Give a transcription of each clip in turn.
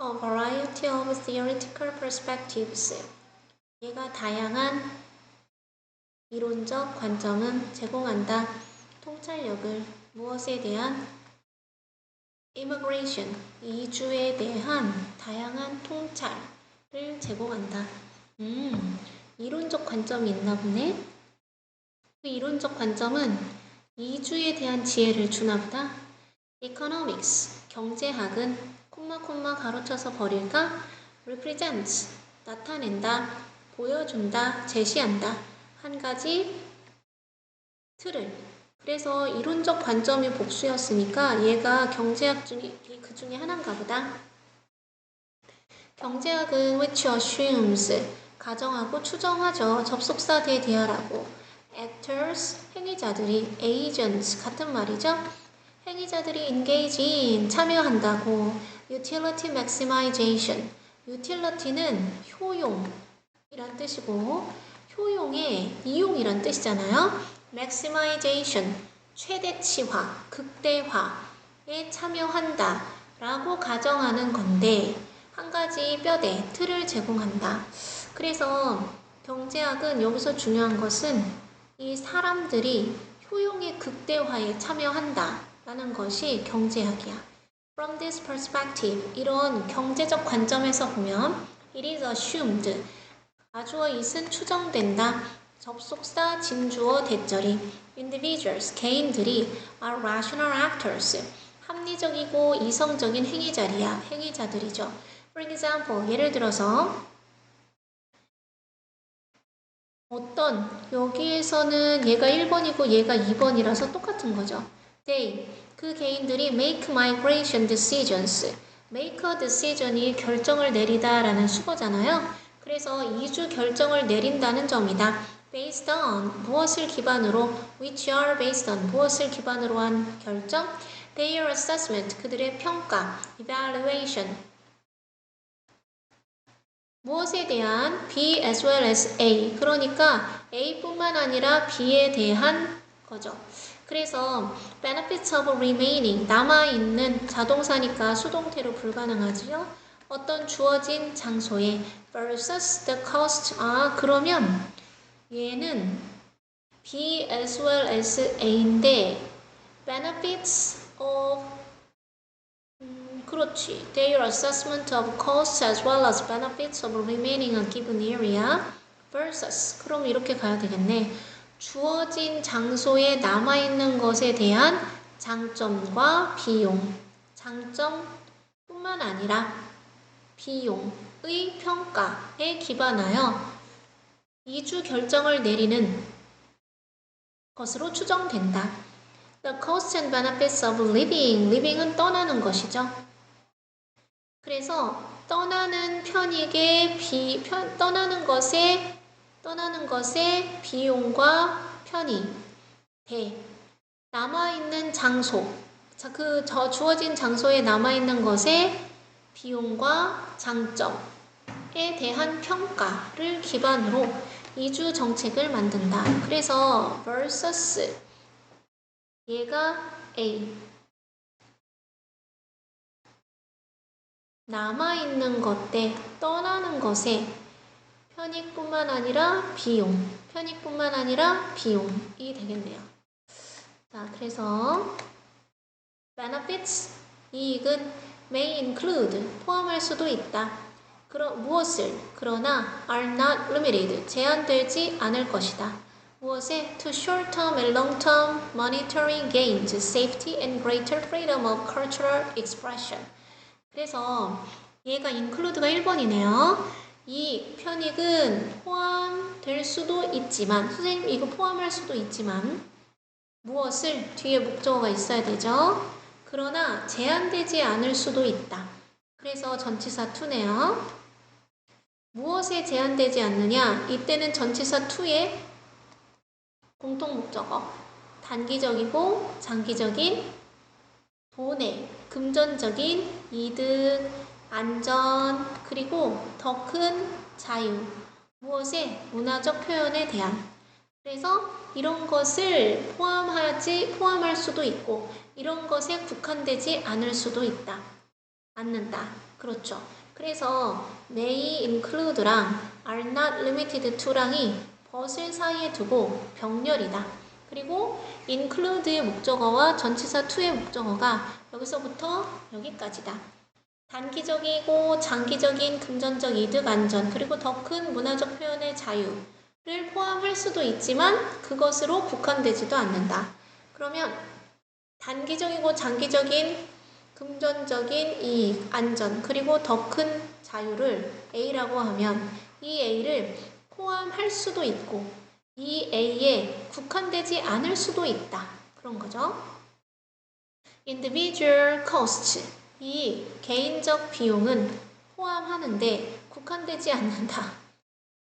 a variety of theoretical perspectives. 얘가 다양한 이론적 관점은 제공한다. 통찰력을 무엇에 대한 immigration, 이주에 대한 다양한 통찰을 제공한다. 음, 이론적 관점이 있나 보네. 그 이론적 관점은 이주에 대한 지혜를 주나 보다. economics, 경제학은 콤마 콤마 가로쳐서 버릴까? represents, 나타낸다, 보여준다, 제시한다. 한 가지 틀을. 그래서 이론적 관점이 복수였으니까 얘가 경제학 중에 그 중에 하나인가 보다. 경제학은 which assumes 가정하고 추정하죠. 접속사 대디아라고. actors 행위자들이 agents 같은 말이죠. 행위자들이 engage 참여한다고. Utility maximization utility는 효용이란 뜻이고 효용의 이용이란 뜻이잖아요. maximization 최대치화, 극대화에 참여한다 라고 가정하는 건데 한 가지 뼈대, 틀을 제공한다. 그래서 경제학은 여기서 중요한 것은 이 사람들이 효용의 극대화에 참여한다 라는 것이 경제학이야. From this perspective, 이런 경제적 관점에서 보면 it is assumed, 가주어 it은 추정된다. 접속사, 진주어, 대절이 individuals, 개인들이 are rational actors, 합리적이고 이성적인 행위자리야, 행위자들이죠. For example, 예를 들어서 어떤 여기에서는 얘가 1번이고 얘가 2번이라서 똑같은 거죠. They 그 개인들이 make migration decisions. make a decision이 결정을 내리다라는 수거잖아요. 그래서 이주 결정을 내린다는 점이다. based on 무엇을 기반으로 which are based on 무엇을 기반으로 한 결정 their assessment 그들의 평가 evaluation 무엇에 대한 B as well as A. 그러니까 A뿐만 아니라 B에 대한 거죠. 그래서 benefits of remaining 남아있는 자동사니까 수동태로 불가능하지요. 어떤 주어진 장소에 versus the cost 아 그러면 얘는 B as well as A인데 benefits of 그렇지. Their assessment of costs as well as benefits of remaining a given area versus 그럼 이렇게 가야 되겠네. 주어진 장소에 남아있는 것에 대한 장점과 비용. 장점뿐만 아니라 비용의 평가에 기반하여 이주 결정을 내리는 것으로 추정된다. The costs and benefits of living. living은 떠나는 것이죠. 그래서 떠나는 편익의 비, 편, 떠나는 것에 떠나는 것의 비용과 편익 대 남아있는 장소. 자, 그 저 주어진 장소에 남아있는 것의 비용과 장점에 대한 평가를 기반으로 이주 정책을 만든다. 그래서 versus 얘가 A. 남아있는 것 대 떠나는 것에 편익뿐만 아니라 비용, 편익뿐만 아니라 비용이 되겠네요. 자, 그래서 benefits 이익은 may include 포함할 수도 있다. 그러, 무엇을 그러나 are not limited 제한되지 않을 것이다. 무엇에 to short-term and long-term monetary gains, safety and greater freedom of cultural expression. 그래서 얘가 include가 1번이네요. 이 편익은 포함될 수도 있지만 선생님 이거 포함할 수도 있지만 무엇을 뒤에 목적어가 있어야 되죠. 그러나 제한되지 않을 수도 있다. 그래서 전치사 2네요. 무엇에 제한되지 않느냐? 이때는 전치사 2의 공통 목적어 단기적이고 장기적인 돈의 금전적인 이득, 안전, 그리고 더 큰 자유, 무엇의 문화적 표현에 대한. 그래서 이런 것을 포함하지, 포함할 수도 있고, 이런 것에 국한되지 않을 수도 있다. 않는다. 그렇죠. 그래서 may include랑 are not limited to랑이 벗을 사이에 두고 병렬이다. 그리고 include의 목적어와 전치사 to의 목적어가 여기서부터 여기까지다. 단기적이고 장기적인 금전적 이득 안전 그리고 더 큰 문화적 표현의 자유를 포함할 수도 있지만 그것으로 국한되지도 않는다. 그러면 단기적이고 장기적인 금전적인 이익, 안전, 그리고 더 큰 자유를 A라고 하면 이 A를 포함할 수도 있고 이 A에 국한되지 않을 수도 있다. 그런 거죠. individual cost. 이 개인적 비용은 포함하는데 국한되지 않는다.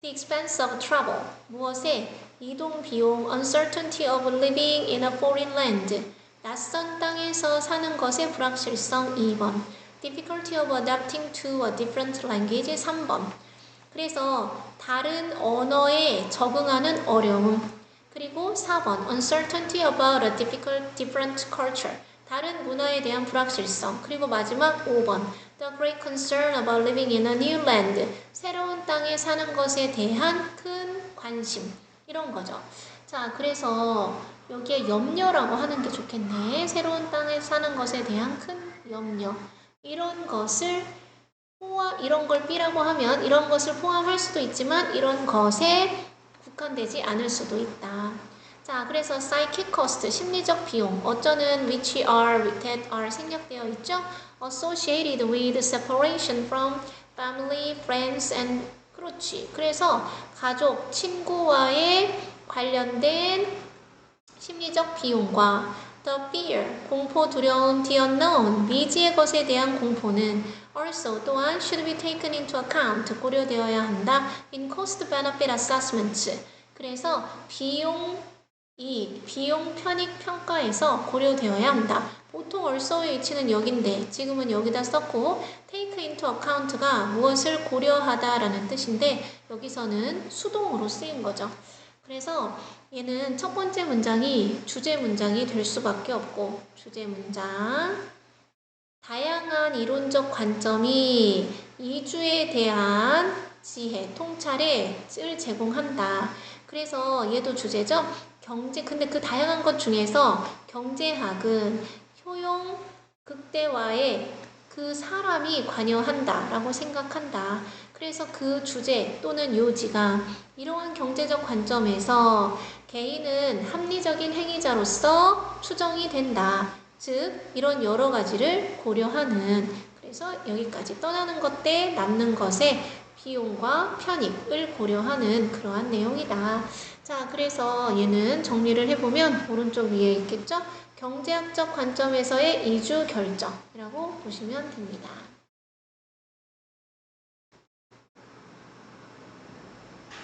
The expense of travel. 무엇에 이동 비용, uncertainty of living in a foreign land. 낯선 땅에서 사는 것의 불확실성 2번. difficulty of adapting to a different language 3번. 그래서 다른 언어에 적응하는 어려움. 그리고 4번. uncertainty about a difficult different culture. 다른 문화에 대한 불확실성. 그리고 마지막 5번. The great concern about living in a new land. 새로운 땅에 사는 것에 대한 큰 관심. 이런 거죠. 자, 그래서 여기에 염려라고 하는 게 좋겠네. 새로운 땅에 사는 것에 대한 큰 염려. 이런 것을 포함, 이런 걸 B라고 하면 이런 것을 포함할 수도 있지만 이런 것에 국한되지 않을 수도 있다. 자, 그래서 psychic cost, 심리적 비용, 어쩌는 which are, that are 생략되어 있죠? associated with separation from family, friends and 그렇지. 그래서 가족, 친구와의 관련된 심리적 비용과 the fear, 공포, 두려움, the unknown, 미지의 것에 대한 공포는 also 또한 should be taken into account, 고려되어야 한다. in cost benefit assessments. 그래서 비용 이 비용 편익 평가에서 고려되어야 한다. 보통 also의 위치는 여긴데 지금은 여기다 썼고 take into account가 무엇을 고려하다라는 뜻인데 여기서는 수동으로 쓰인 거죠. 그래서 얘는 첫 번째 문장이 주제 문장이 될 수밖에 없고 주제 문장 다양한 이론적 관점이 이주에 대한 지혜, 통찰을 제공한다. 그래서 얘도 주제죠. 경제 근데 그 다양한 것 중에서 경제학은 효용 극대화에 그 사람이 관여한다라고 생각한다. 그래서 그 주제 또는 요지가 이러한 경제적 관점에서 개인은 합리적인 행위자로서 추정이 된다. 즉, 이런 여러 가지를 고려하는 그래서 여기까지 떠나는 것 때 남는 것에 비용과 편익을 고려하는 그러한 내용이다. 자, 그래서 얘는 정리를 해보면 오른쪽 위에 있겠죠? 경제학적 관점에서의 이주 결정이라고 보시면 됩니다.